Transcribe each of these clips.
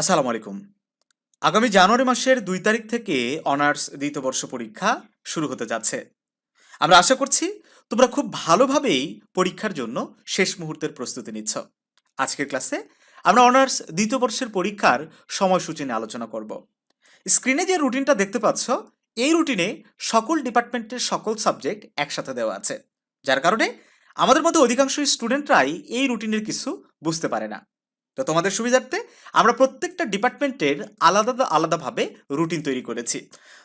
আসসালামু আলাইকুম। আগামী জানুয়ারি মাসের দুই তারিখ থেকে অনার্স দ্বিতীয় বর্ষ পরীক্ষা শুরু হতে যাচ্ছে। আমরা আশা করছি তোমরা খুব ভালোভাবেই পরীক্ষার জন্য শেষ মুহূর্তের প্রস্তুতি নিচ্ছ। আজকের ক্লাসে আমরা অনার্স দ্বিতীয় বর্ষের পরীক্ষার সময়সূচি নিয়ে আলোচনা করব। স্ক্রিনে যে রুটিনটা দেখতে পাচ্ছ, এই রুটিনে সকল ডিপার্টমেন্টের সকল সাবজেক্ট একসাথে দেওয়া আছে। যার কারণে আমাদের মধ্যে অধিকাংশ স্টুডেন্টরাই এই রুটিনের কিছু বুঝতে পারে না। তো তোমাদের সুবিধার্থে আমরা প্রত্যেকটা ডিপার্টমেন্টের আলাদা আলাদাভাবে রুটিন তৈরি করেছি।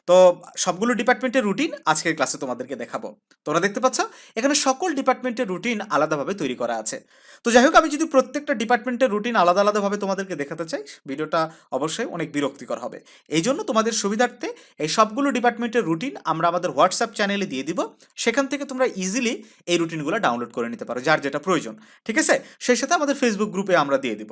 তো সবগুলো ডিপার্টমেন্টের রুটিন আজকের ক্লাসে তোমাদেরকে দেখাবো। তোমরা দেখতে পাচ্ছ, এখানে সকল ডিপার্টমেন্টের রুটিন আলাদাভাবে তৈরি করা আছে। তো যাই হোক, আমি যদি প্রত্যেকটা ডিপার্টমেন্টের রুটিন আলাদা আলাদাভাবে তোমাদেরকে দেখাতে চাই, ভিডিওটা অবশ্যই অনেক বিরক্তিকর হবে। এই জন্য তোমাদের সুবিধার্থে এই সবগুলো ডিপার্টমেন্টের রুটিন আমরা আমাদের হোয়াটসঅ্যাপ চ্যানেলে দিয়ে দিব। সেখান থেকে তোমরা ইজিলি এই রুটিনগুলো ডাউনলোড করে নিতে পারো, যার যেটা প্রয়োজন। ঠিক আছে? সেই সাথে আমাদের ফেসবুক গ্রুপে আমরা দিয়ে দিব।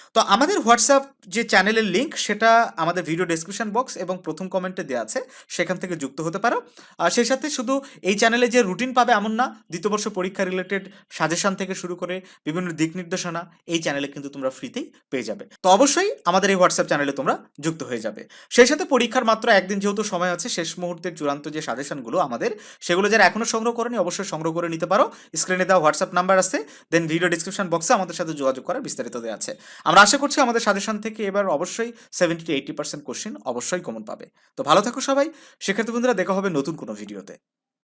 তো আমাদের হোয়াটসঅ্যাপ যে চ্যানেলের লিঙ্ক সেটা আমাদের ভিডিও ডেসক্রিপশন বক্স এবং প্রথম কমেন্টে দেওয়া আছে, সেখান থেকে যুক্ত হতে পারো। আর সেই সাথে শুধু এই চ্যানেলে যে রুটিন পাবে এমন না দ্বিতীয় বর্ষ পরীক্ষা রিলেটেড সাজেশন থেকে শুরু করে বিভিন্ন দিক নির্দেশনা, এই চ্যানেলে কিন্তু তোমরা ফ্রিতেই পেয়ে যাবে। তো অবশ্যই আমাদের এই হোয়াটসঅ্যাপ চ্যানেলে তোমরা যুক্ত হয়ে যাবে। সেই সাথে পরীক্ষার মাত্র একদিন যেহেতু সময় আছে, শেষ মুহূর্তের চূড়ান্ত যে সাজেশনগুলো আমাদের, সেগুলো যারা এখনও সংগ্রহ করেনি, অবশ্যই সংগ্রহ করে নিতে পারো। স্ক্রিনে দেওয়া হোয়াটসঅ্যাপ নাম্বার আছে, দেন ভিডিও ডিসক্রিপশন বক্সে আমাদের সাথে যোগাযোগ করার বিস্তারিত দেওয়া আছে। আমরা আশা করছি আমাদের সাজেশন থেকে এবার অবশ্যই seventy two eighty percent question অবশ্যই কমন পাবে। তো ভালো থাকো সবাই। সেক্ষেত্রে বন্ধুরা দেখা হবে নতুন কোনো ভিডিওতে